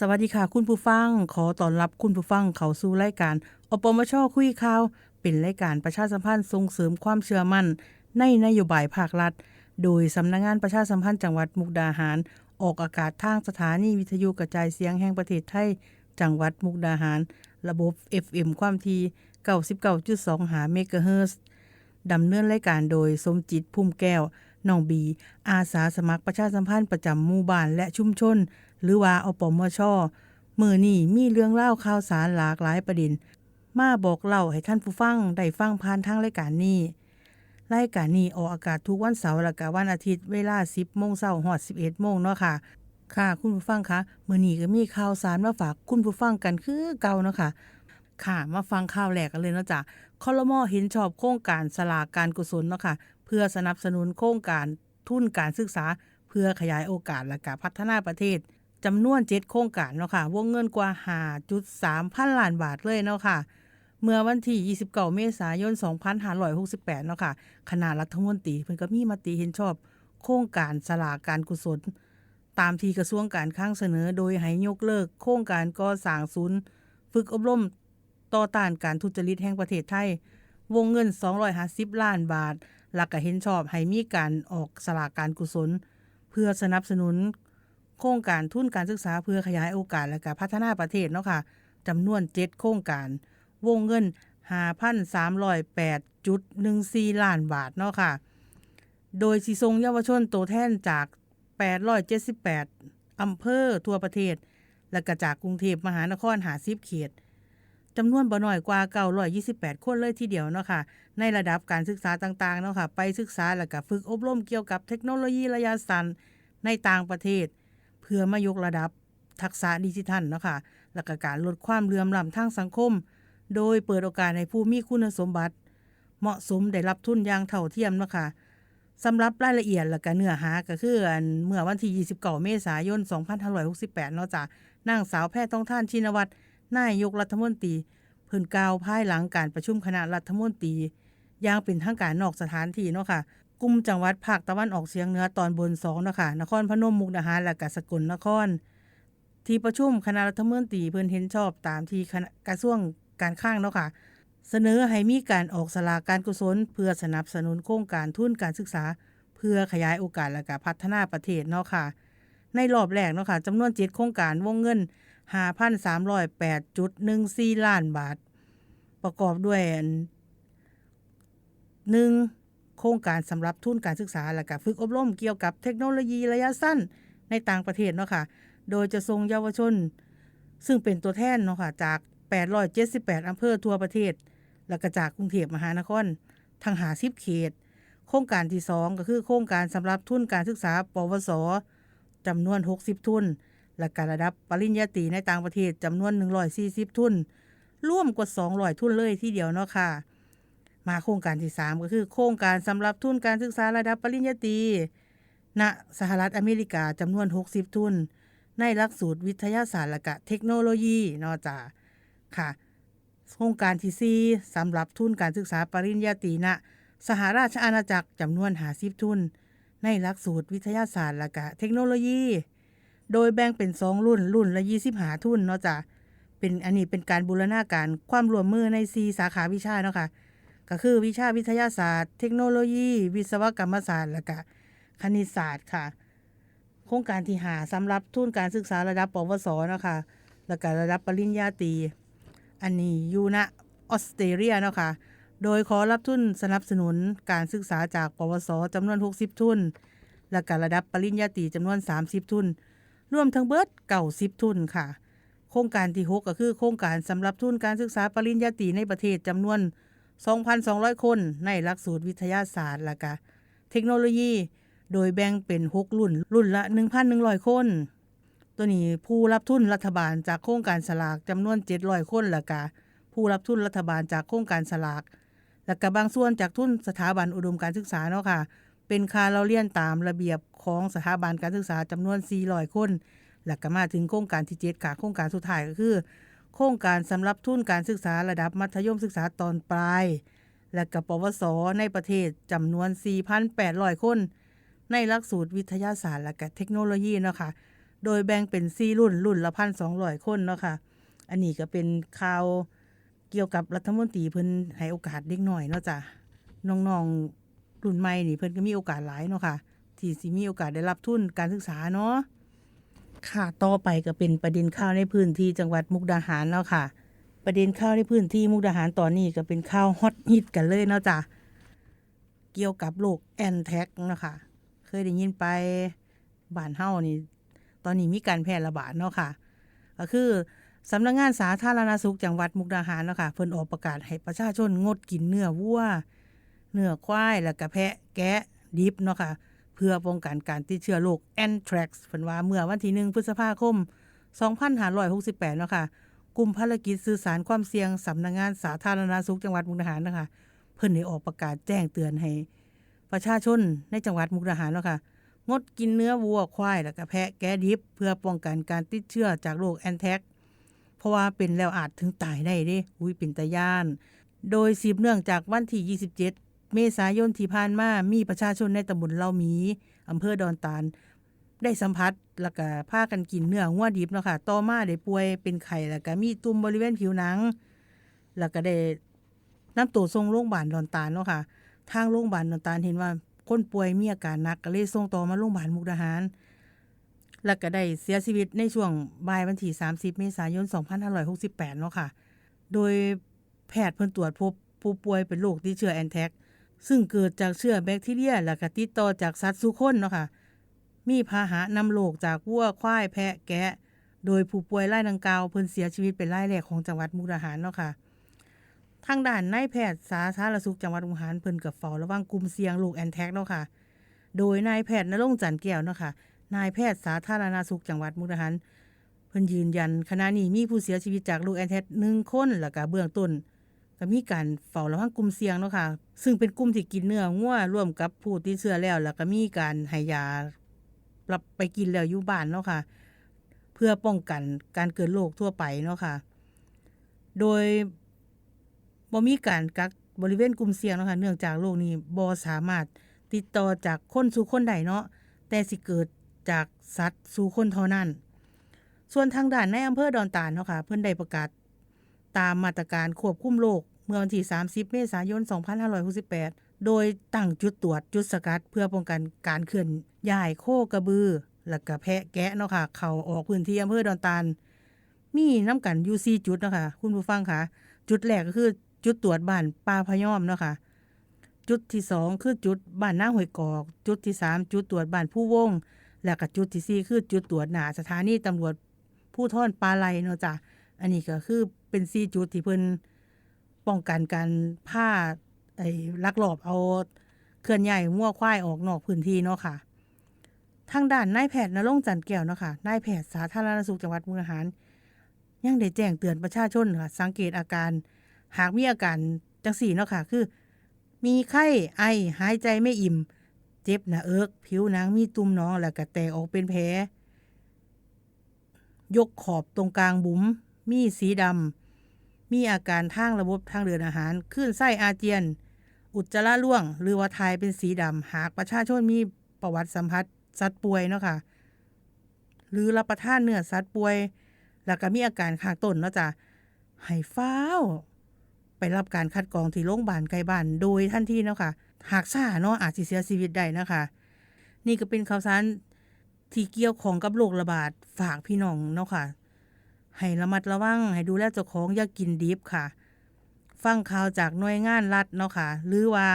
สวัสดีค่ะ คุณผู้ฟัง ขอต้อนรับคุณผู้ฟังเข้าสู่รายการอปมชคุยข่าว เป็นรายการประชาสัมพันธ์ส่งเสริมความเชื่อมั่น ในนโยบายภาครัฐ โดยสำนักงงานประชาสัมพันธ์จังหวัดมุกดาหาร ออกอากาศทางสถานีวิทยุกระจายเสียงแห่งประเทศไทย จังหวัดมุกดาหาร ระบบ FM ความถี่99.2หาเมกะเฮิรตซ์ดำเนินรายการโดยสมจิตพุ่มแก้วน้องบี อาสาสมัครประชาสัมพันธ์ประจำหมู่บ้านและชุมชน หรือว่าอปมชมือนี่มีเรื่องเล่าข่าวสารหลากหลายประเด็น มาบอกเล่าให้ท่านผู้ฟังได้ฟังผ่านทางรายการนี้ รายการนี้ออกอากาศทุกวันเสาร์และก็วันอาทิตย์เวลา 10โมงเช้าฮอด 11โมงเนาะค่ะ ค่ะ คุณผู้ฟังคะมื้อนี้ก็มีข่าวสารมาฝากคุณผู้ฟังกันคือเก่าเนาะค่ะ ค่ะ มาฟังข่าวแรกกันเลยเนาะจ้ะคอรมอเห็นชอบโครงการสลากการกุศลเนาะค่ะ เพื่อสนับสนุนโครงการทุนการศึกษา เพื่อขยายโอกาสและการพัฒนาประเทศ จำนวน7โครงการเนาะค่ะ วงเงินกว่า5.3พันล้านบาทเลยเนาะค่ะ เมื่อวันที่ 29 เมษายน 2568 เนาะค่ะ คณะรัฐมนตรีเพิ่นก็มีมติเห็นชอบ โครงการสลากการกุศล ตามที่กระทรวงการคลังเสนอ โดยให้ยกเลิก โครงการก่อสร้างศูนย์ ฝึกอบรมต่อต้านการทุจริตแห่งประเทศไทย วงเงิน 250 ล้านบาท หลักก็เห็นชอบให้มีการออกสลากการกุศล เพื่อสนับสนุน โครงการทุนการศึกษาเพื่อขยายโอกาสและการพัฒนาประเทศเนาะค่ะจำนวน 7 โครงการ วงเงิน 5,308.14 ล้านบาทเนาะค่ะ โดยสิทรงเยาวชนตัวแทนจาก 878 อำเภอทั่วประเทศ และก็จากกรุงเทพมหานคร50เขตจำนวนบ่น้อยกว่า928คนเลยทีเดียวเนาะค่ะ ในระดับการศึกษาต่างๆเนาะค่ะ ไปศึกษาและก็ฝึกอบรมเกี่ยวกับเทคโนโลยีระยะสั้นในต่างประเทศ เพื่อมายกระดับทักษะดิจิทัลเนาะค่ะและก็การลดความเหลื่อมล้ำทางสังคม โดยเปิดโอกาสให้ผู้มีคุณสมบัติ เหมาะสมได้รับทุนอย่างเท่าเทียมเนาะค่ะสำหรับรายละเอียดและก็เนื้อหาก็คือเมื่อวันที่29เมษายน 2568เนาะจ้ะนางสาวแพทย์ต้องท่านชินวัตรนายกรัฐมนตรีเพิ่นกล่าวภายหลังการประชุมคณะรัฐมนตรีอย่างเป็นทางการนอกสถานที่เนาะค่ะ กลุ่มจังหวัดภาคตะวันออกเฉียงเหนือตอนบน2เนาะค่ะนครพนมมุกดาหารและก็สกลนคร ที่ประชุมคณะรัฐมนตรีเพิ่อนเห็นชอบตามที่คณะกระทรวงการคลังเนาะค่ะเสนอให้มีการออกสลากการกุศล เพื่อสนับสนุนโครงการทุนการศึกษา เพื่อขยายโอกาสและกพัฒนาประเทศเนาะค่ะ ในรอบแรกเนาะค่ะจำนวน7โครงการวงเงิน 5,308.14 ล้านบาท ประกอบด้วยหนึ่ง ครงการสำหรับทุนการศึกษาและก็ฝึกอบรมเกี่ยวกับเทคโนโลยีระยะสั้นในต่างประเทศเนาะค่ะ โดยจะส่งเยาวชน ซึ่งเป็นตัวแทนเนาะค่ะจาก 878 อำเภอทั่วประเทศ และก็จากกรุงเทพมหานครทั้ง50เขต โครงการที่ 2 ก็คือโครงการสำหรับทุนการศึกษา ปวสจำนวน 60 ทุน และการระดับปริญญาตรีในต่างประเทศจำนวน 140 ทุน ร่วมกว่า 200 ทุนเลยที่เดียวเนาะค่ะ มาโครงการที่ 3 ก็คือโครงการสำหรับทุนการศึกษาระดับปริญญาตรีณสหรัฐอเมริกาจำนวน 60 ทุน ในหลักสูตรวิทยาศาสตร์และก็เทคโนโลยีนาะจ้ะค่ะ โครงการที่4สำหรับทุนการศึกษาปริญญาตรีณสหราชอาณาจักรจำนวน50ทุน ในหลักสูตรวิทยาศาสตร์และก็เทคโนโลยี โดยแบ่งเป็น2รุ่นรุ่นละ25ทุนเนาะจ้ะเป็นอันนี้เป็นการบูรณาการความร่วมมือใน 4 สาขาวิชาเนาะค่ะ ก็คือวิชาวิทยาศาสตร์ เทคโนโลยี วิศวกรรมศาสตร์และก็คณิตศาสตร์ค่ะ โครงการที่หาสำหรับทุนการศึกษาระดับปวสเนาะค่ะและก็ระดับปริญญาตรีอันนี้อยู่ณออสเตรเลียเนาะค่ะโดยขอรับทุนสนับสนุนการศึกษาจากปวสจำนวน 60 ทุน และก็ระดับปริญญาตรีจำนวน 30 ทุน รวมทั้งเบิด90ทุนค่ะ โครงการที่ 6 ก็คือโครงการสำหรับทุนการศึกษาปริญญาตรีในประเทศจำนวน 2,200 คนในหลักสูตรวิทยาศาสตร์และก็เทคโนโลยี โดยแบ่งเป็น 6 รุ่น รุ่นละ 1,100 คน ตัวนี้ผู้รับทุนรัฐบาลจากโครงการสลากจำนวน 700 คนและก็ผู้รับทุนรัฐบาลจากโครงการสลาก และก็บางส่วนจากทุนสถาบันอุดมการศึกษาเนาะค่ะ เป็นค่าเราเรียนตามระเบียบของสถาบันการศึกษาจำนวน 400 คน และก็มาถึงโครงการที่ 7 ค่ะ โครงการสุดท้ายก็คือ โครงการสำหรับทุนการศึกษาระดับมัธยมศึกษาตอนปลาย และก็ปวสในประเทศจำนวน 4,800 คน ในหลักสูตรวิทยาศาสตร์และก็เทคโนโลยีเนาะค่ะโดยแบ่งเป็น 4 รุ่นรุ่นละ1,200คนเนาะค่ะอันนี้ก็เป็นข่าวเกี่ยวกับรัฐมนตรีเพิ่นให้โอกาสเด็กน้อยเนาะจ้ะน้องๆรุ่นใหม่นี่เพิ่นก็มีโอกาสหลายเนาะค่ะที่สิมีโอกาสได้รับทุนการศึกษาเนาะ ค่ะต่อไปก็เป็นประเด็นข่าวในพื้นที่จังหวัดมุกดาหารเนาะค่ะ ประเด็นข่าวในพื้นที่มุกดาหารตอนนี้ก็เป็นข่าวฮอตฮิตกันเลยเนาะจ้ะเกี่ยวกับโรคแอนแท็กนะคะเคยได้ยินไปบ้านเฮานี่ตอนนี้มีการแพร่ระบาดเนาะค่ะ ก็คือสำนักงานสาธารณสุขจังหวัดมุกดาหารเนาะค่ะเพิ่นออกประกาศให้ประชาชนงดกินเนื้อวัวเนื้อควายแล้วก็แพะแกะดิบเนาะค่ะ เพื่อป้องกันการติดเชื้อโรคแอนแทรกซ์เพิ่นว่าเมื่อวันที่1พฤษภาคม 2568เนาะค่ะกลุ่มภารกิจสื่อสารความเสี่ยงสำนักงานสาธารณสุขจังหวัดมุกดาหารนะคะ เพิ่นได้ออกประกาศแจ้งเตือนให้ ประชาชนในจังหวัดมุกดาหารเนาะค่ะงดกินเนื้อวัวควายแล้วก็แพะแกะดิบ เพื่อป้องกันการติดเชื้อจากโรคแอนแทกเพราะว่าเป็นแล้วอาจถึงตายได้เด้อุ้ยเป็นตาย่าน โดยสืบเนื่องจากวันที่ 27 เมษายนที่ผ่านมามีประชาชนในตำบลเล่ามีอำเภอดอนตาลได้สัมผัสแล้วก็พากันกินเนื้องัวดิบเนาะค่ะต่อมาได้ป่วยเป็นไข้แล้วก็มีตุ่มบริเวณผิวหนัง แล้วก็ได้นำตัวส่งโรงพยาบาลดอนตาลเนาะค่ะ ทางโรงพยาบาลดอนตาลเห็นว่าคนป่วยมีอาการหนักก็เลยส่งต่อมาโรงพยาบาลมุกดาหาร แล้วก็ได้เสียชีวิตในช่วงบ่ายวันที่ 30 เมษายน 2568 เนาะค่ะ โดยแพทย์เพิ่นตรวจพบผู้ป่วยเป็นโรคติดเชื้อแอนแทก ซึ่งเกิดจากเชื้อแบคทีเรียแล้วก็ติดต่อจากสัตว์สู่คนเนาะค่ะมีพาหะนำโรคจากวัวควายแพะแกะ โดยผู้ป่วยรายดังกล่าวเพิ่นเสียชีวิตเป็นรายแรกของจังหวัดมุกดาหารเนาะค่ะทางด้านนายแพทย์สาธารณสุขจังหวัดมุกดาหารเพิ่นกับเฝ้าระวังกลุ่มเสี่ยงโรคแอนแทกเนาะค่ะโดยนายแพทย์นรงค์จันแก้วเนาะค่ะนายแพทย์สาธารณสุขจังหวัดมุกดาหารเพิ่นยืนยันขณะนี้มีผู้เสียชีวิตจากโรคแอนแทกหนึ่งคนแล้วก็เบื้องต้น ก็มีการเฝ้าระวังกลุ่มเสี่ยงเนาะค่ะ ซึ่งเป็นกลุ่มที่กินเนื้องัวร่วมกับผู้ติดเชื้อแล้ว แล้วก็มีการให้ยารับไปกินแล้วอยู่บ้านเนาะค่ะ เพื่อป้องกันการเกิดโรคทั่วไปเนาะค่ะ โดยบ่มีการกักบริเวณกลุ่มเสี่ยงเนาะค่ะ เนื่องจากโรคนี้บ่สามารถติดต่อจากคนสู่คนได้เนาะ แต่สิเกิดจากสัตว์สู่คนเท่านั้น ส่วนทางด้านในอำเภอดอนตาลเนาะค่ะ เพิ่นได้ประกาศ ตามมาตรการควบคุมโรคเมื่อวันที่ 30 เมษายน 2568 โดยตั้งจุดตรวจจุดสกัด เพื่อป้องกันการเคลื่อนย้ายโคกระบือ และก็แพะแกะเนาะค่ะ เข้าออกพื้นที่อำเภอดอนตาล มีน้ำกันอยู่ 4 จุดเนาะค่ะ คุณผู้ฟังค่ะ จุดแรกก็คือจุดตรวจบ้านป่าพยอมเนาะค่ะ จุดที่ 2 คือจุดบ้านหน้าห้วยกอก จุดที่ 3 จุดตรวจบ้านผู้วง และก็จุดที่ 4 คือจุดตรวจหน้าสถานีตำรวจผู้ท่อนปลาไหลเนาะจ้ะ อันนี้ก็คือเป็น4จุดที่เพิ่นป้องกันการผ้าไอ้ลักลอบเอาเคลื่อนย้ายงัวควายออกนอกพื้นที่เนาะค่ะทางด้านนายแพทย์นรงจันแก้วเนาะค่ะนายแพทย์สาธารณสุขจังหวัดมุกดาหารยังได้แจ้งเตือนประชาชนค่ะ สังเกตอาการ หากมีอาการจังสี่เนาะค่ะ คือ มีไข้ไอหายใจไม่อิ่ม เจ็บหน้าเอิกผิวหนังมีตุ่มหนองแล้วก็แตกออกเป็นแผลยกขอบตรงกลางบุ๋ม มีสีดำ มีอาการทางระบบทางเดินอาหารคลื่นไส้อาเจียน อุจจาระร่วง หรือว่าทายเป็นสีดำ หากประชาชนมีประวัติสัมผัสสัตว์ป่วยเนาะค่ะ หรือรับประทานเนื้อสัตว์ป่วย แล้วก็มีอาการขางต้นเนาะจ้ะให้ฟ้าวไปรับการคัดกรองที่โรงพยาบาลใกล้บ้านโดยทันทีเนาะค่ะ หากซ่าเนาะอาจเสียชีวิตได้นะคะ นี่ก็เป็นข่าวสารที่เกี่ยวของกับโรคระบาดฝากพี่น้องเนาะค่ะ ให้ระมัดระวัง ให้ดูแลเจ้าของอย่ากกินดิบค่ะ ฟังข่าวจากหน่วยงานรัฐเนาะค่ะ หรือว่า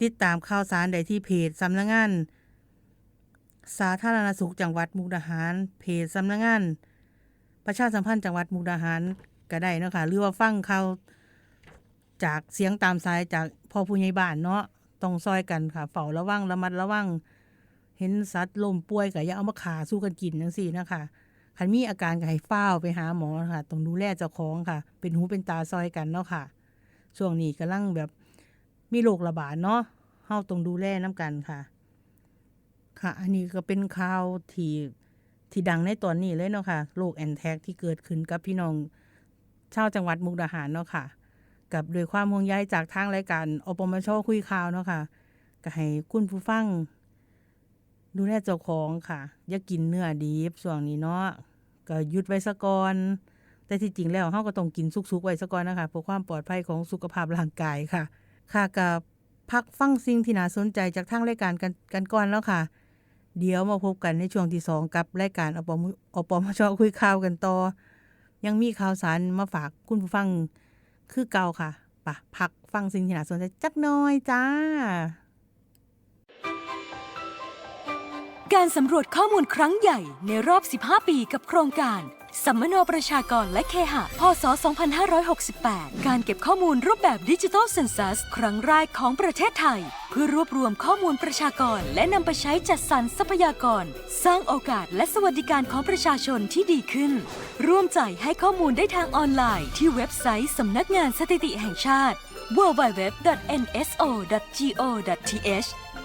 ติดตามข่าวสารได้ที่เพจสำนักงาน สาธารณสุขจังหวัดมุกดาหาร เพจสำนักงาน ประชาสัมพันธ์จังหวัดมุกดาหารก็ได้เนาะค่ะ หรือว่าฟังข่าวจากเสียงตามสายจากพ่อผู้ใหญ่บ้านเนาะต้องซอยกันค่ะ เฝ้าระวังระมัดระวัง เห็นสัตว์ล้มป่วยก็อย่าเอามาขาสู้กันกินจังซี่นะคะ คันมีอาการก็ให้ฟ้าไปหาหมอค่ะต้องดูแลเจ้าของค่ะ เป็นหูเป็นตาซอยกันเนาะค่ะ ช่วงนี้กำลังแบบมีโรคระบาดเนาะเฮาต้องดูแลน้กันค่ะ ค่ะ อันนี้ก็เป็นข่าวที่ที่ดังในตอนนี้เลยเนาะค่ะโรคแอนแทกที่เกิดขึ้นกับพี่น้องชาวจังหวัดมุกดาหารเนาะค่ะ กับโดวยความห่วงใยจากทางรายการอปมชคุยข่าวเนาะค่ะก็ให้คุณผู้ฟัง ดูแลเจ้าของค่ะ อย่ากินเนื้อดิบช่วงนี้เนาะ ก็หยุดไว้ซะก่อนแต่ที่จริงแล้วเฮาก็ต้องกินสุกๆไว้ซะก่อนนะคะเพื่อความปลอดภัยของสุขภาพร่างกายค่ะ ค่ะกับพักฟังสิ่งที่น่าสนใจจากทางรายการกันกันก่อนแล้วค่ะ เดี๋ยวมาพบกันในช่วงที่สองกับรายการอปมอปมชคุยข่าวกันต่อ ยังมีข่าวสารมาฝากคุณผู้ฟังคือเก่าค่ะปะพักฟังสิ่งที่น่าสนใจจักหน้อยจ้า การสำรวจข้อมูลครั้งใหญ่ในรอบ 15 ปีกับโครงการ สัมมโนประชากรและเคหะ พศ 2568 การเก็บข้อมูลรูปแบบดิจิทัลเซนซัส ครั้งแรกของประเทศไทย เพื่อรวบรวมข้อมูลประชากร และนำไปใช้จัดสรรทรัพยากร สร้างโอกาสและสวัสดิการของประชาชนที่ดีขึ้น ร่วมใจให้ข้อมูลได้ทางออนไลน์ ที่เว็บไซต์สำนักงานสถิติแห่งชาติ www.nso.go.th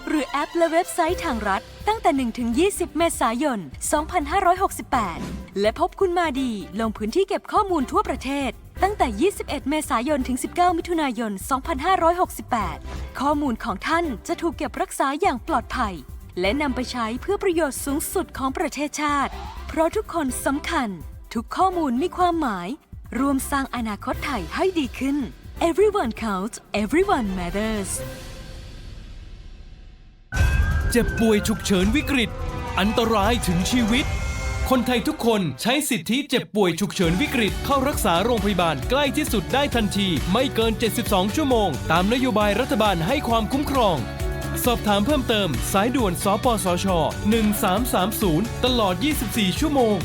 หรือแอปและเว็บไซต์ทางรัฐ ตั้งแต่ 1-20 เมษายน 2568 และพบคุณมาดีลงพื้นที่เก็บข้อมูลทั่วประเทศ ตั้งแต่ 21 เมษายน ถึง 19 มิถุนายน 2568 ข้อมูลของท่านจะถูกเก็บรักษาอย่างปลอดภัย และนำไปใช้เพื่อประโยชน์สูงสุดของประเทศชาติ เพราะทุกคนสำคัญ ทุกข้อมูลมีความหมายรวมสร้างอนาคตไทยให้ดีขึ้น Everyone counts everyone matters เจ็บป่วยฉุกเฉินวิกฤต อันตรายถึงชีวิต คนไทยทุกคนใช้สิทธิเจ็บป่วยฉุกเฉินวิกฤต เข้ารักษาโรงพยาบาลใกล้ที่สุดได้ทันที ไม่เกิน 72 ชั่วโมง ตามนโยบายรัฐบาลให้ความคุ้มครอง สอบถามเพิ่มเติม สายด่วน สปสช 1330 ตลอด 24 ชั่วโมง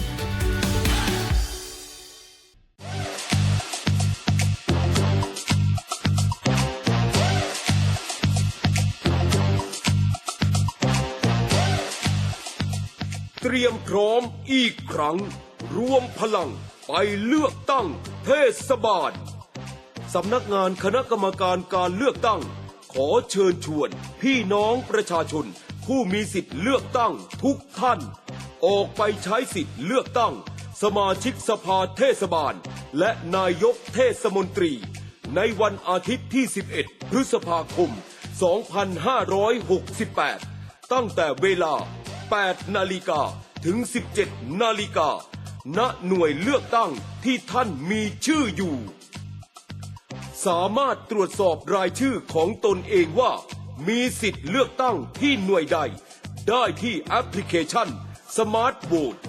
เตรียมพร้อมอีกครั้ง รวมพลังไปเลือกตั้งเทศบาลสำนักงานคณะกรรมการการเลือกตั้ง ขอเชิญชวน พี่น้องประชาชน ผู้มีสิทธิ์เลือกตั้งทุกท่าน ออกไปใช้สิทธิ์เลือกตั้ง สมาชิกสภาเทศบาล และนายกเทศมนตรี ในวันอาทิตย์ที่ 11 พฤษภาคม 2568 ตั้งแต่เวลา 8 นาฬิกาถึง 17 นาฬิกา ณ หน่วยเลือกตั้งที่ท่านมีชื่ออยู่ สามารถตรวจสอบรายชื่อของตนเองว่า มีสิทธิ์เลือกตั้งที่หน่วยใด ได้ที่แอปพลิเคชัน Smart Vote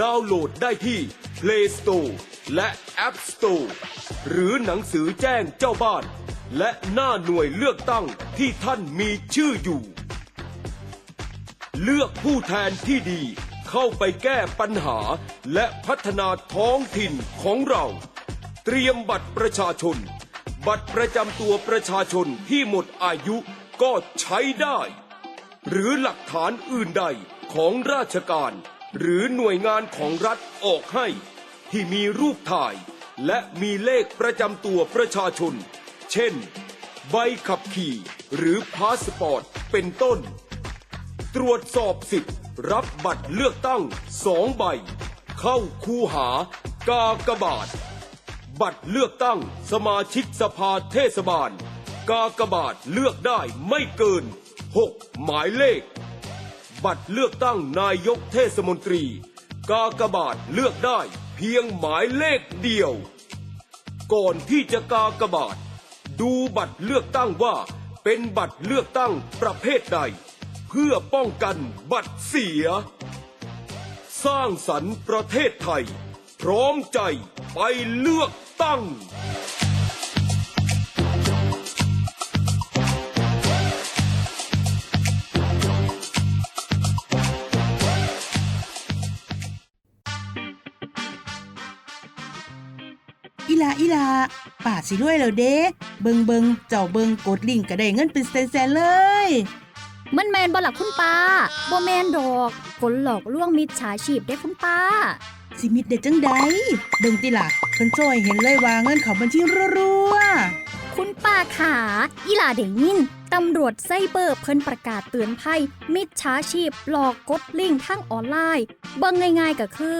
ดาวน์โหลดได้ที่ Play Store และ App Store หรือหนังสือแจ้งเจ้าบ้าน และหน้าหน่วยเลือกตั้งที่ท่านมีชื่ออยู่ เลือกผู้แทนที่ดี เข้าไปแก้ปัญหา และพัฒนาท้องถิ่นของเรา เตรียมบัตรประชาชน บัตรประจำตัวประชาชนที่หมดอายุก็ใช้ได้ หรือหลักฐานอื่นใดของราชการ หรือหน่วยงานของรัฐออกให้ ที่มีรูปถ่ายและมีเลขประจำตัวประชาชน เช่น ใบขับขี่หรือพาสปอร์ต เป็นต้น ตรวจสอบสิทธิ์ รับบัตรเลือกตั้งสองใบ เข้าคูหากากบาท บัตรเลือกตั้งสมาชิกสภาเทศบาล กากบาทเลือกได้ไม่เกิน 6 หมายเลข บัตรเลือกตั้งนายกเทศมนตรี กากบาทเลือกได้เพียงหมายเลขเดียว ก่อนที่จะกากบาท ดูบัตรเลือกตั้งว่าเป็นบัตรเลือกตั้งประเภทใด เพื่อป้องกันบัตรเสีย สร้างสรรค์ประเทศไทย พร้อมใจไปเลือกตั้ง อีลาอีลาป่าสิรวยแล้วเด้ เบิงเบิงเจ้าเบิงกดลิงก์ก็ได้เงินเป็นแสนๆเลย มันแมนบ่ล่ะคุณป้าบ่แมนดอกกลหลอกลวงมิจฉาชีพได้คุณป้า สิมิดเด็ดจังใดเบิงติล่ะเพิ่นโจ้ยเห็นเลยว่าเงินเขาบัญชีรัวคุณป้าขาอีหลาเด้ยินตำรวจไซเบอร์เพิ่นประกาศเตือนภัยมิจฉาชีพหลอกกดลิงก์ทางออนไลน์ เบิ่งง่ายๆก็คือ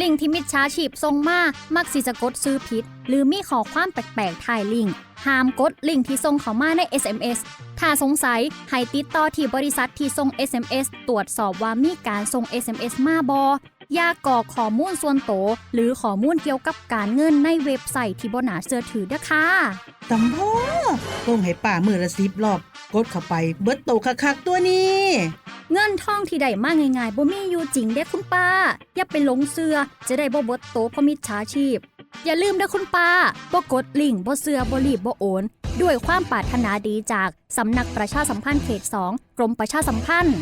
ลิงที่มิจฉาชีพส่งมามักสิจะกดซื้อผิด หรือมีขอความแปลกๆถ่ายลิงห้ามกดลิงก์ที่ส่งเข้ามาใน SMS ถ้าสงสัย ให้ติดต่อที่บริษัทที่ส่ง SMS ตรวจสอบว่ามีการส่ง SMS มาบออย่ากรอกข้อมูลส่วนโตวหรือข้อมูลเกี่ยวกับการเงินในเว็บไซต์ที่บ่น่าเชื่อถือเด้อค่ะตำพ่อลงให้ป่ามือละสิบรอบ กดเข้าไปเบิดโตคักๆตัวนี้ เงินทองที่ได้มาง่ายๆบ่มีอยู่จริงเด้คุณป้า อย่าไปหลงเสือจะได้บ่บดโตเพราะมิจฉาชีพ อย่าลืมเด้คุณป้าบ่กดลิงก์บ่เสือบ่รีบบ่โอน ด้วยความปรารถนาดีจากสำนักประชาสัมพันธ์เขต 2 กรมประชาสัมพันธ์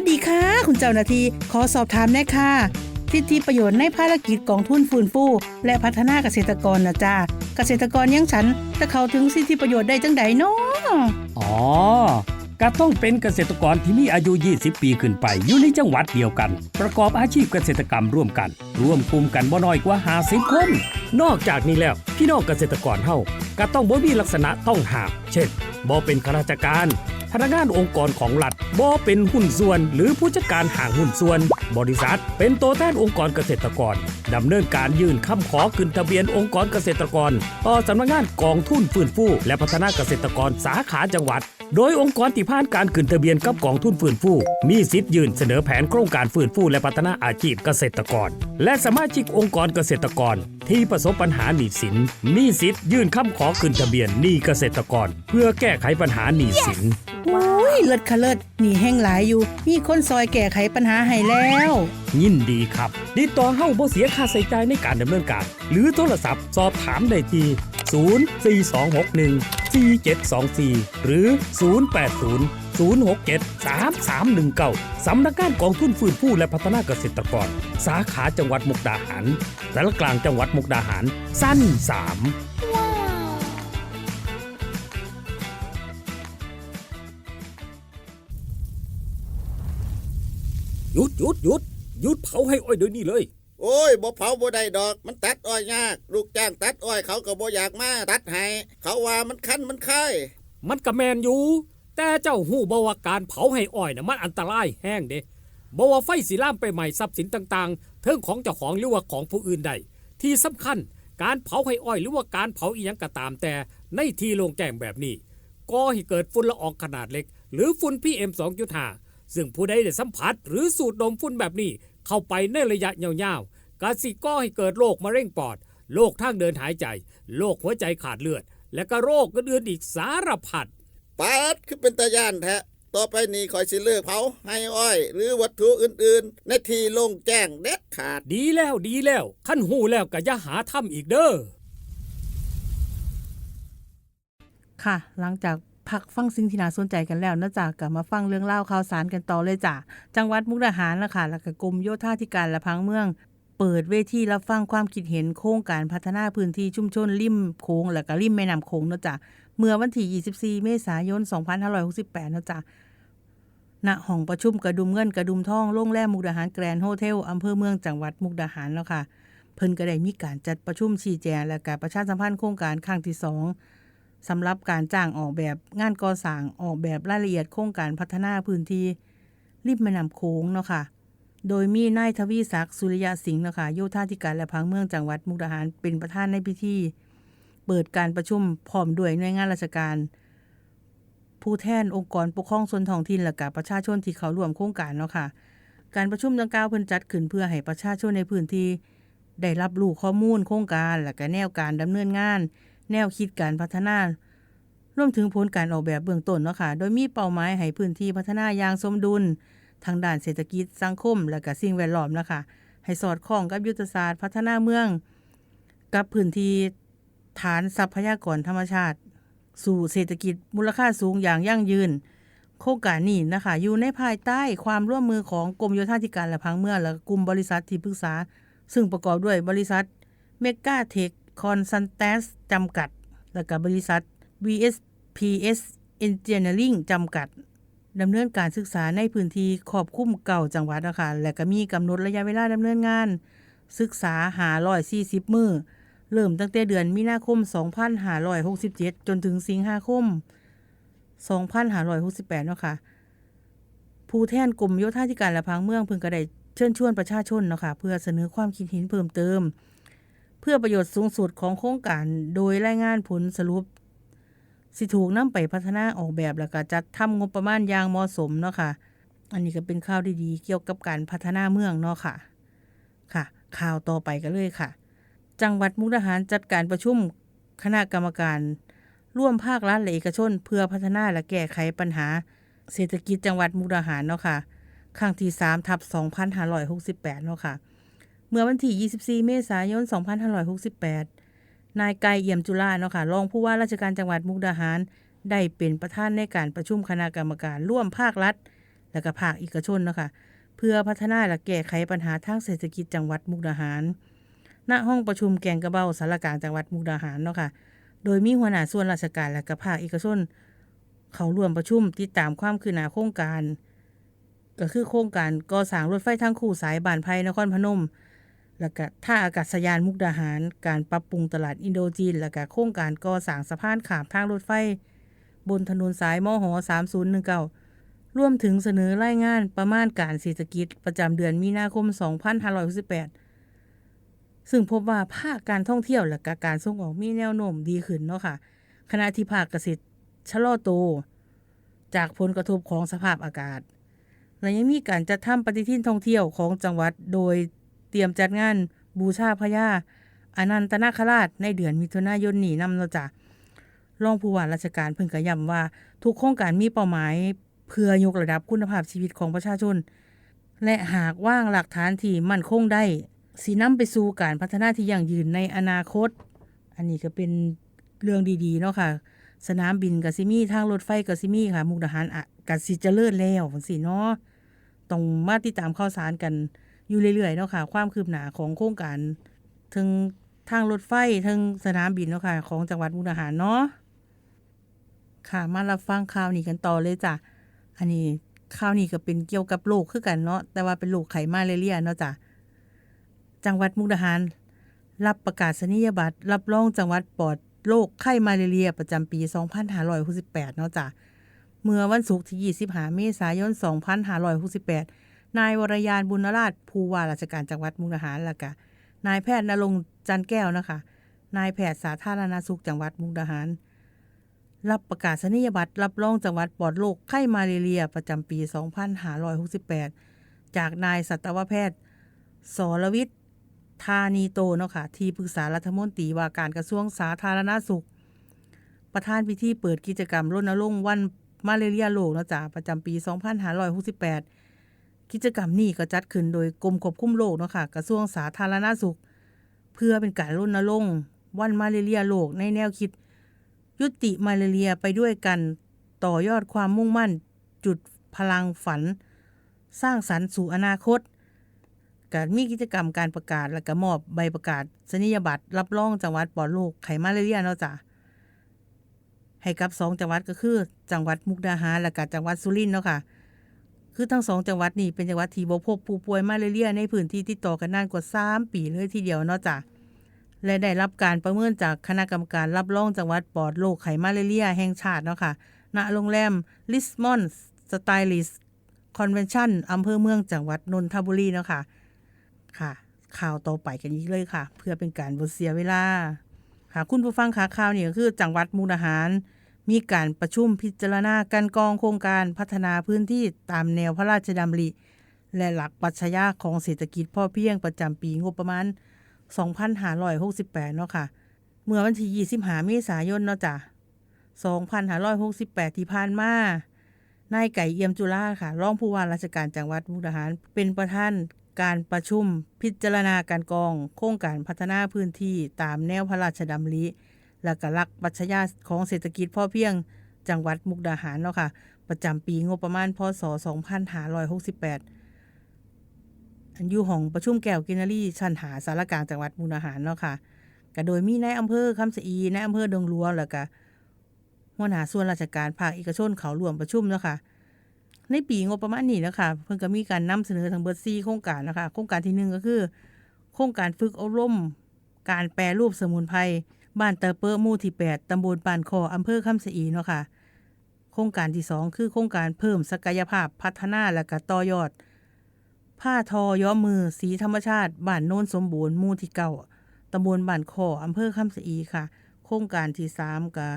วัสดีค่ะ คุณเจ้าหน้าที่ขอสอบถามได้ค่ะสิทธิประโยชน์ในภารกิจกองทุนฟื้นฟู และพัฒนาเกษตรกรนะจ้าเกษตรกรยังฉันจะเข้าถึงสิทธิประโยชน์ได้จังใดเนาะอ๋อก็ต้องเป็นเกษตรกรที่มีอายุ 20 ปีขึ้นไป อยู่ในจังหวัดเดียวกัน ประกอบอาชีพเกษตรกรรมร่วมกัน ร่วมกลุ่มกันบ่น้อยกว่า50คนนอกจากนี้แล้วพี่น้องเกษตรกรเฮาก็ต้องบ่มีลักษณะต้องห้าม เช่นบ่เป็นข้าราชการ พนักงานองค์กรของรัฐบ่เป็นหุ้นส่วน หรือผู้จัดการห่างหุ้นส่วน บริษัท เป็นตัวแทนองค์กรเกษตรกรดำเนินการยื่นคำขอขึ้นทะเบียนองค์กรเกษตรกร ต่อสำนักงานกองทุนฟื้นฟูและพัฒนาเกษตรกรสาขาจังหวัด โดยองค์กรที่ผ่านการขึ้นทะเบียนกับกองทุนฟื้นฟูมีสิทธิ์ยื่นเสนอแผนโครงการฟื้นฟูและพัฒนาอาชีพเกษตรกร และสมาชิกองค์กรเกษตรกร ที่ประสบปัญหาหนี้สินมีสิทธิ์ยื่นคำขอขึ้นทะเบียนหนี้เกษตรกร เพื่อแก้ไขปัญหาหนี้สิน อ้ยเลิศค่ะเลิศหนีแห้งหลายอยู่ มีคนซอยแก้ไขปัญหาให้แล้ว ยินดีครับติดต่อเฮ้าบ่เสียค่าใช้จ่ายในการดำเนินการ หรือโทรศัพท์สอบถามได้ที่ 04261 4724 หรือ 080 067 3319 สำนักงานกองทุนฟื้นฟูและพัฒนาเกษตรกร สาขาจังหวัดมุกดาหารสารกลางจังหวัดมุกดาหาร สั้น 3 หยุดหยุดหยุดหยุดเผาให้อ้อยเดี๋ยวนี้เลย โอ้ยบ่เผาบ่ได้ดอก มันตัดอ้อยยาก ลูกจ้างตัดอ้อยเขาก็บ่อยากมาตัดให้เขาว่ามันคันมันคายมันก็แมนอยู่ แต่เจ้าหู้บ่ว่าการเผาให้อ้อยน่ะมันอันตรายแห้งเด้บ่ว่าไฟสิล่ามไปใหม่ทรัพย์สินต่างๆเทิงของเจ้าของหรือว่าของผู้อื่นใดที่สำคัญการเผาให้อ้อยหรือว่าการเผาอีหยังก็ตามแต่ในที่โล่งแจ้งแบบนี้ก็ให้เกิดฝุ่นละอองขนาดเล็ก หรือฝุ่น PM 2.5 ซึ่งผู้ใดได้สัมผัสหรือสูดดมฝุ่นแบบนี้ เข้าไปในระยะยาวๆก็สิก่อให้เกิดโรคมะเร็งปอด โรคทางเดินหายใจ โรคหัวใจขาดเลือด และก็โรคอื่นๆอีกสารพัดปาดคือเป็นตาย่านแท้ต่อไปนี้คอยสิเลิกเผาให้อ้อย หรือวัตถุอื่นๆ ในที่โล่งแจ้งเด็ดขาด ดีแล้วดีแล้ว ขั้นหูแล้วก็อย่าหาทำอีกเด้อค่ะ หลังจาก พักฟังสิ่งที่น่าสนใจกันแล้วนะจ๊ะกลับมาฟังเรื่องเล่าข่าวสารกันต่อเลยจ้ะจังหวัดมุกดาหารละค่ะแล้วก็กรมโยธาธิการและพังเมือง เปิดเวทีรับฟังความคิดเห็นโครงการพัฒนาพื้นที่ชุมชนริมโขงและก็ริมแม่น้ำโขงนะจ๊ะเมื่อวันที่ 24 เมษายน 2568นะจ๊ะณห้องประชุมกระดุมเงินกระดุมทองโรงแรมมุกดาหารแกรนด์โฮเทลอำเภอเมืองจังหวัดมุกดาหารแล้วค่ะ เพิ่นก็ได้มีการจัดประชุมชี้แจงและการประชาสัมพันธ์โครงการครั้งที่สอง สำหรับการจ้างออกแบบงานก่อสร้างออกแบบรายละเอียดโครงการพัฒนาพื้นที่ริมแม่น้ำโขงเนาะค่ะ โดยมีนายทวีศักดิ์สุริยะสิงห์เนาะค่ะโยธาธิการและพังเมืองจังหวัดมุกดาหารเป็นประธานในพิธี เปิดการประชุมพร้อมด้วยหน่วยงานราชการ ผู้แทนองค์กรปกครองส่วนท้องถิ่นและกับประชาชนที่เขาร่วมโครงการเนาะค่ะ การประชุมดังกล่าวเพิ่นจัดขึ้นเพื่อให้ประชาชนในพื้นที่ได้รับรู้ข้อมูลโครงการและก็แนวการดำเนินงาน แนวคิดการพัฒนารวมถึงผลการออกแบบเบื้องต้นเนาะค่ะ โดยมีเป้าหมายให้พื้นที่พัฒนาอย่างสมดุล ทางด้านเศรษฐกิจสังคม และก็สิ่งแวดล้อมนะคะให้สอดคล้องกับยุทธศาสตร์พัฒนาเมือง กับพื้นที่ฐานทรัพยากรธรรมชาติ สู่เศรษฐกิจมูลค่าสูงอย่างยั่งยืน โครงการนี้นะคะอยู่ในภายใต้ความร่วมมือของกรมโยธาธิการและพังเมืองและกลุ่มบริษัทที่ปรึกษา ซึ่งประกอบด้วยบริษัทเมกาเทค คอนซันเตสจำกัด และก็บบริษัท VSPS Engineering จำกัดดำเนินการศึกษาในพื้นที่ครอบคลุมเก่าจังหวัดนะคะและก็มีกำหนดระยะเวลาดำเนินงาน ศึกษาหา140มือเริ่มตั้งแต่เดือนมีนาคม 2567 จนถึงสิงหาคม 2568เนาะค่ะผู้แทนกรมโยธาธิการและพังเมืองเพิ่งก็ไดเชิญชวนประชาชนเนาะค่ะเพื่อเสนอความคิดเห็นเพิ่มเติม พื่อประโยชน์สูงสุดของโครงการ โดยรายงานผลสรุป สิถูกนำไปพัฒนาออกแบบแล้วก็จัดทำงบประมาณอย่างเหมาะสมเนาะค่ะ อันนี้ก็เป็นข่าวดีๆ เกี่ยวกับการพัฒนาเมืองเนาะค่ะ ค่ะ ข่าวต่อไปกันเลยค่ะ จังหวัดมุกดาหารจัดการประชุมคณะกรรมการ ร่วมภาครัฐและเอกชน เพื่อพัฒนาและแก้ไขปัญหา เศรษฐกิจจังหวัดมุกดาหารเนาะค่ะครั้งที่3ทับ2568 เนาะค่ะ เมื่อวันที่ 24 เมษายน 2568 นายไกรเอี่ยมจุฬาเนาะค่ะ รองผู้ว่าราชการจังหวัดมุกดาหาร ได้เป็นประธานในการประชุมคณะกรรมการร่วมภาครัฐ และก็ภาคเอกชนเนาะค่ะ เพื่อพัฒนาและแก้ไขปัญหาทางเศรษฐกิจจังหวัดมุกดาหาร ณ ห้องประชุมแกงกระเบ้าสารกลางจังหวัดมุกดาหารเนาะค่ะ โดยมีหัวหน้าส่วนราชการและก็ภาคเอกชน เขาร่วมประชุมติดตามความคืบหน้าโครงการ ก็คือโครงการก่อสร้างรถไฟทางคู่สายบานไพนครพนม แล้วก็ท่าอากาศยานมุกดาหาร การปรับปรุงตลาดอินโดจีน แล้วก็โครงการก่อสร้างสะพานขามทางรถไฟ บนถนนสายมห3019ร่วมถึงเสนอรายงานประมาณการเศรษฐกิจประจำเดือนมีนาคม 2568 ซึ่งพบว่าภาคการท่องเที่ยวและกการส่งออกมีแนวโน้มดีขึ้นเนาะค่ะ ขณะที่ภาคเกษตรชะลอโตวจากผลกระทบของสภาพอากาศ และยังมีการจัดทำปฏิทินท่องเที่ยวของจังหวัดโดย เตรียมจัดงานบูชาพญาอนันตนาคราชในเดือนมิถุนายนนี้นำเนาจะรองผู้ว่าราชการเพิ่งกระยำว่า ทุกโครงการมีเป้าหมาย เพื่อยกระดับคุณภาพชีวิตของประชาชน และหากว่างหลักฐานที่มั่นคงได้สีน้ำไปสู่การพัฒนาที่ยั่งยืนในอนาคต อันนี้ก็เป็นเรื่องดีๆเนาะค่ะ สนามบินกสิมีทางรถไฟกสิมีค่ะ มุกดาหารอะกสิเจริญแล้วจังสีเนาะต้องมาติดตามข่าวสารกัน อยู่เรื่อยๆเนาะค่ะ ความคืบหน้าของโครงการถึงทางรถไฟถึงสนามบินเนาะค่ะ ของจังหวัดมุกดาหารเนาะค่ะมารับฟังข่าวนี้กันต่อเลยจ้ะอันนี้ข่าวนี้ก็เป็นเกี่ยวกับโรคคือกันเนาะแต่ว่าเป็นโรคไขมาเรียเนาะจ้ะจังหวัดมุกดาหาร รับประกาศนียบัตร รับรองจังหวัดปลอดโรคไข้มาเรียประจำปี 2568 เนาะจ้ะเมื่อวันศุกร์ที่ 25 เมษายน 2568 นายวรยานบุญราชผู้ว่าราชการจังหวัดมุกดาหารและกะนายแพทย์นรงจันแก้วนะคะนายแพทย์สาธารณสุขจังหวัดมุกดาหาร รับประกาศนียบัตรรับรองจังหวัดปลอดโรคไข้มาเรียประจำปี 2568 จากนายสัตวแพทย์สรวิทย์ธานีโตเนาะค่ะที่ปรึกษารัฐมนตรีว่าการกระทรวงสาธารณสุข ประธานพิธีเปิดกิจกรรมรณรงค์วันมาเรียโลกนะจ้ะประจำปี 2568 กิจกรรมนี้ก็จัดขึ้นโดยกรมควบคุมโรคเนาะค่ะกระทรวงสาธารณสุข เพื่อเป็นการรณรงค์วันมาเลเรียโลกในแนวคิด ยุติมาเลเรียไปด้วยกันต่อยอดความมุ่งมั่น จุดพลังฝัน สร้างสรรค์สู่อนาคตการมีกิจกรรมการประกาศและก็มอบใบประกาศสนียบัตรรับรองจังหวัดปลอดโรคไขมาเลเรียเนาะจ้ะให้กับสองจังหวัดก็คือ จังหวัดมุกดาหารและก็จังหวัดสุรินทร์เนาะค่ะ คือทั้งสองจังหวัดนี้เป็นจังหวัดที่บ่พบผู้ป่วยมาเรียในพื้นที่ติดต่อกันนานกว่า 3 ปีเลยทีเดียวเนาะจ้ะและได้รับการประเมินจากคณะกรรมการรับรองจังหวัดปลอดโรคไขมาเรียแห่งชาติเนาะค่ะณโรงแรมลิสมอนสไตลิสคอนเวนชั่นอำเภอเมืองจังหวัดนนทบุรีเนาะค่ะค่ะ ข่าวต่อไปกันอีกเลยค่ะ เพื่อเป็นการบ่เสียเวลาค่ะคุณผู้ฟังค่ะข่าวนี้ก็คือจังหวัดมุกดาหาร มีการประชุมพิจารณาการกองโครงการพัฒนาพื้นที่ตามแนวพระราชดำริ และหลักปรัชญาของเศรษฐกิจพ่อเพียงประจำปีงบประมาณ 2568 เนาะค่ะ เมื่อวันที่25เมษายนเนาะจ้ะ2568 ที่ผ่านมานายไก่เอี่ยมจุฬาค่ะ รองผู้ว่าราชการจังหวัดมุกดาหาร เป็นประธานการประชุมพิจารณาการกอง โครงการพัฒนาพื้นที่ตามแนวพระราชดำริ และก็หลักปัชญาของเศรษฐกิจพ่อเพียง จังหวัดมุกดาหารเนาะค่ะ ประจำปีงบประมาณพศ 2568 อันอยู่ห้องประชุมแก้วกินารีชั้นหาสารกลางจังหวัดมุกดาหารเนาะค่ะก็โดยมีนายอำเภอคำสะอีนายอำเภอดงหลวงแล้วก็หัวหน้าส่วนราชการภาคเอกชนเขาร่วมประชุมเนาะค่ะในปีงบประมาณนี้นะคะเพิ่นก็มีการนำเสนอทั้งเบิด4โครงการนะคะโครงการที่หนึ่งก็คือ โครงการฝึกอบรมการแปรรูปสมุนไพร บ้านเตอเปอร์มู่ที่ 8 ตำบลปานคออำเภอคำสะอีเนาะค่ะ โครงการที่ 2 คือโครงการเพิ่มศักยภาพพัฒนาและก็ต่อยอด ผ้าทอย้อมมือสีธรรมชาติบ้านโน้นสมบูรณ์มู่ที่เก้าตำบลบ้านคออำเภอคำสะอีค่ะ โครงการที่3ก็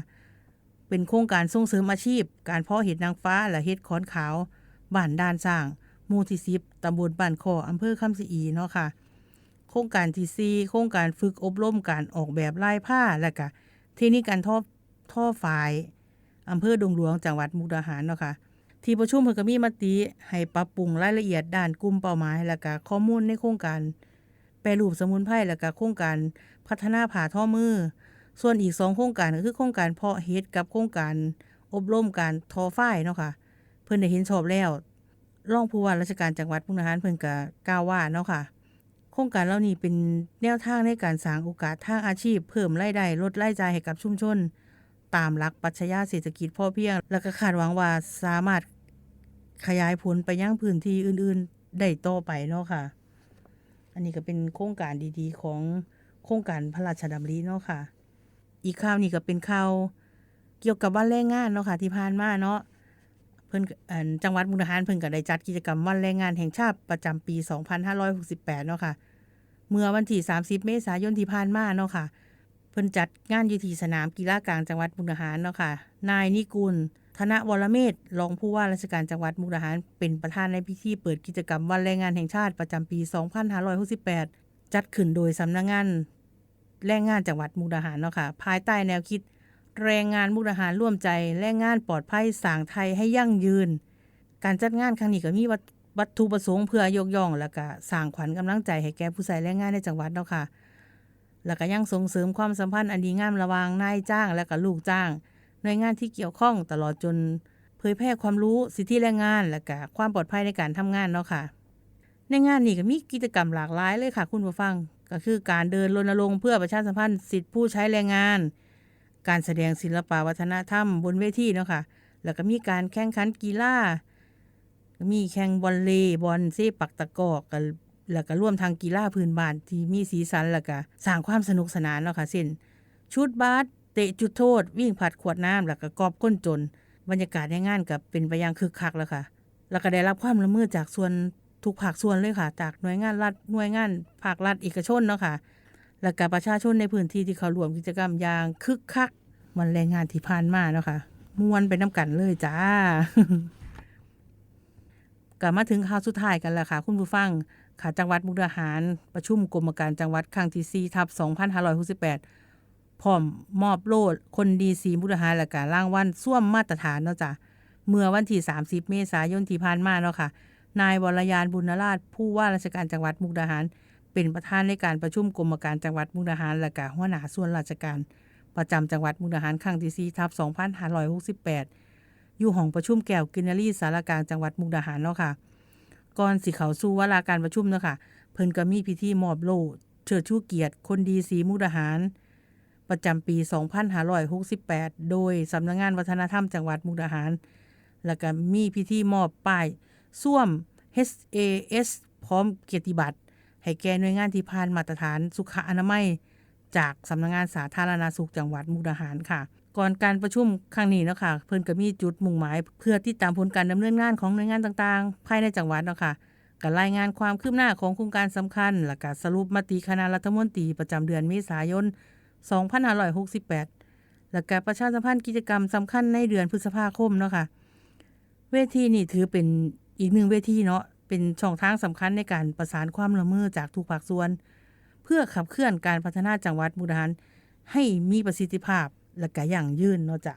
เป็นโครงการส่งเสริมอาชีพ การเพาะเห็ดนางฟ้าและเห็ดขอนขาวบ้านด้านสร้างมู่ที่10ตำบลบ้านคออำเภอคำสะอีเนาะค่ะ โครงการที่4โครงการฝึกอบรมการออกแบบลายผ้าและก็เทคนิคการท่อท่อฝายอำเภอดงหลวงจังหวัดมุกดาหารเนาะค่ะที่ประชุมเพิ่นก็มีมติให้ปรับปรุงรายละเอียดด้านกลุ่มเป้าหมาย และก็ข้อมูลในโครงการแปรรูปสมุนไพรและก็โครงการพัฒนาผ่าท่อมือ ส่วนอีก 2 โครงการก็คือโครงการเพาะเห็ดกับโครงการอบรมการทอฝ้ายเนาะค่ะ เพิ่นได้เห็นชอบแล้วรองผู้ว่าราชการจังหวัดมุกดาหารเพิ่นก็กล่าวว่าเนาะค่ะ รงการเหล่านี้เป็นแนวทางในการสร้างโอกาสทางอาชีพ เพิ่มรายได้ลดรายจ่ายให้กับชุมชน ตามหลักปรัชญาเศรษฐกิจพอเพียง และก็คาดหวังว่าสามารถขยายผลไปยังพื้นที่อื่น ๆ ได้ต่อไปเนาะค่ะ อันนี้ก็เป็นโครงการดีๆ ของโครงการพระราชดำริเนาะค่ะ อีกข่าวนี้ก็เป็นข่าวเกี่ยวกับวันแรงงานเนาะค่ะที่ผ่านมาเนาะเพิ่นจังหวัดมุกดาหารเพิ่นก็ได้จัดกิจกรรมวันแรงงานแห่งชาติประจำปี 2568 เนาะค่ะ เมื่อวันที่ 30 เมษายนที่ผ่านมาเนาะค่ะ เพิ่นจัดงานอยู่ที่สนามกีฬากลางจังหวัดมุกดาหารเนาะค่ะ นายนิกุล ธนวรเมธรองผู้ว่าราชการจังหวัดมุกดาหาร เป็นประธานในพิธีเปิดกิจกรรมวันแรงงานแห่งชาติประจำปี 2568 จัดขึ้นโดยสำนักงานแรงงานจังหวัดมุกดาหารเนาะค่ะ ภายใต้แนวคิด แรงงานมุกดาหารร่วมใจ แรงงานปลอดภัยสร้างไทยให้ยั่งยืน การจัดงานครั้งนี้ก็มีวัต วัตถุประสงค์เพื่อยกย่องแล้วก็สร้างขวัญกำลังใจให้แก่ผู้ใช้แรงงานในจังหวัดเนาะค่ะแล้วก็ยังส่งเสริมความสัมพันธ์อันดีงามระหว่างนายจ้าง และก็ลูกจ้างหน่วยงานที่เกี่ยวข้องตลอดจนเผยแพร่ความรู้สิทธิแรงงาน และก็ความปลอดภัยในการทำงานเนาะค่ะ ในงานนี้ก็มีกิจกรรมหลากหลายเลยค่ะ คุณผู้ฟัง ก็คือการเดินรณรงค์เพื่อประชาสัมพันธ์สิทธิผู้ใช้แรงงาน การแสดงศิลปวัฒนธรรมบนเวทีเนาะค่ะ แล้วก็มีการแข่งขันกีฬา มีแข่งบอลเลย์บอลเซปักตะกอกันแล้วก็ร่วมทางกีฬาพื้นบ้านที่มีสีสันแล้วก็สร้างความสนุกสนานเนาะค่ะเช่นชุดบาสเตะจุดโทษ วิ่งผัดขวดน้ำแล้วก็กอบก้นจน บรรยากาศในงานกับเป็นไปอย่างคึกคักแล้วค่ะ แล้วก็ได้รับความร่วมมือจากส่วนทุกภาคส่วนเลยค่ะ จากหน่วยงานรัฐหน่วยงานภาครัฐเอกชนเนาะค่ะ และก็ประชาชนในพื้นที่ที่เขาร่วมกิจกรรมอย่างคึกคักวันแรงงานที่ผ่านมาเนาะค่ะม่วนไปน้ำกันเลยจ้า กลับมาถึงข่าวสุดท้ายกันแล้วค่ะ คุณผู้ฟังค่ะจังหวัดมุกดาหาร ประชุมกรมการจังหวัดครั้งที่4ทับ2568 พร้อมมอบโลดคนดีสีมุกดาหารและการรางวัลส้วมมาตรฐานเนาะจ้ะเมื่อวันที่ 30 เมษายนที่ผ่านมาเนาะค่ะ นายวรยานบุญราชผู้ว่าราชการจังหวัดมุกดาหาร เป็นประธานในการประชุมกรมการจังหวัดมุกดาหารและก็หัวหน้าส่วนราชการ ประจำจังหวัดมุกดาหารครั้งที่4ทับ2568 อยู่ห้องประชุมแก้วกินนารีสารกลางจังหวัดมุกดาหารเนาะค่ะก่อนสิเขาสู่วาราการประชุมเนาะค่ะเพิ่นก็มีพิธีมอบโล่เชิดชูเกียรติ คนดีสีมุกดาหาร ประจำปี 2568 โดยสำนักงานวัฒนธรรมจังหวัดมุกดาหาร แล้วก็มีพิธีมอบป้ายส้วม HAS พร้อมเกียรติบัตรให้แก่หน่วยงานที่ผ่านมาตรฐานสุขอนามัย จากสำนักงานสาธารณสุขจังหวัดมุกดาหารค่ะ ก่อนการประชุมครั้งนี้เนาะค่ะเพิ่นก็มีจุดมุ่งหมาย เพื่อติดตามผลการดำเนินงานของหน่วยงานต่างๆ ภายในจังหวัดเนาะค่ะก็รายงานความคืบหน้าของโครงการสำคัญและก็สรุปมติคณะรัฐมนตรีประจำเดือนเมษายน 2568 และก็ประชาสัมพันธ์กิจกรรมสำคัญในเดือนพฤษภาคมเนาะค่ะเวทีนี่ถือเป็นอีกหนึ่งเวทีเนาะเป็นช่องทางสำคัญในการประสานความร่วมมือจากทุกภาคส่วน เพื่อขับเคลื่อนการพัฒนาจังหวัดมุกดาหารให้มีประสิทธิภาพ และก็อย่างยื่นเนาะจ้ะ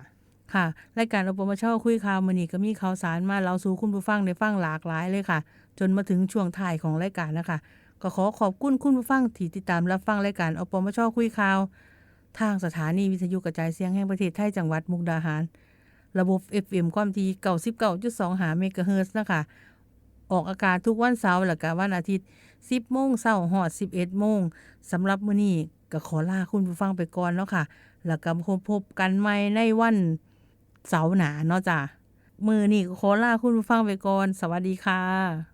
ค่ะรายการอปมชคุยข่าวมื้อนี้ก็มีข่าวสารมาเราสู่คุณผู้ฟังได้ฟังหลากหลายเลยค่ะ จนมาถึงช่วงท้ายของรายการนะคะ ก็ขอขอบคุณคุณผู้ฟังที่ติดตามรับฟังรายการอปมชคุยข่าว ทางสถานีวิทยุกระจายเสียงแห่งประเทศไทยจังหวัดมุกดาหาร ระบบ FM ความถี่99.2หาเมกะเฮิรตซ์นะคะ ออกอากาศทุกวันเสาร์และก็วันอาทิตย์ 10โมงเช้าฮอด 11โมงสำหรับมื้อนี้ก็ขอลาคุณผู้ฟังไปก่อนเนาะค่ะ แล้วก็พบกันใหม่ในวันเสาร์หนาเนาะจ้ะมือนี้ก็ขอลาคุณผู้ฟังไปก่อน สวัสดีค่ะ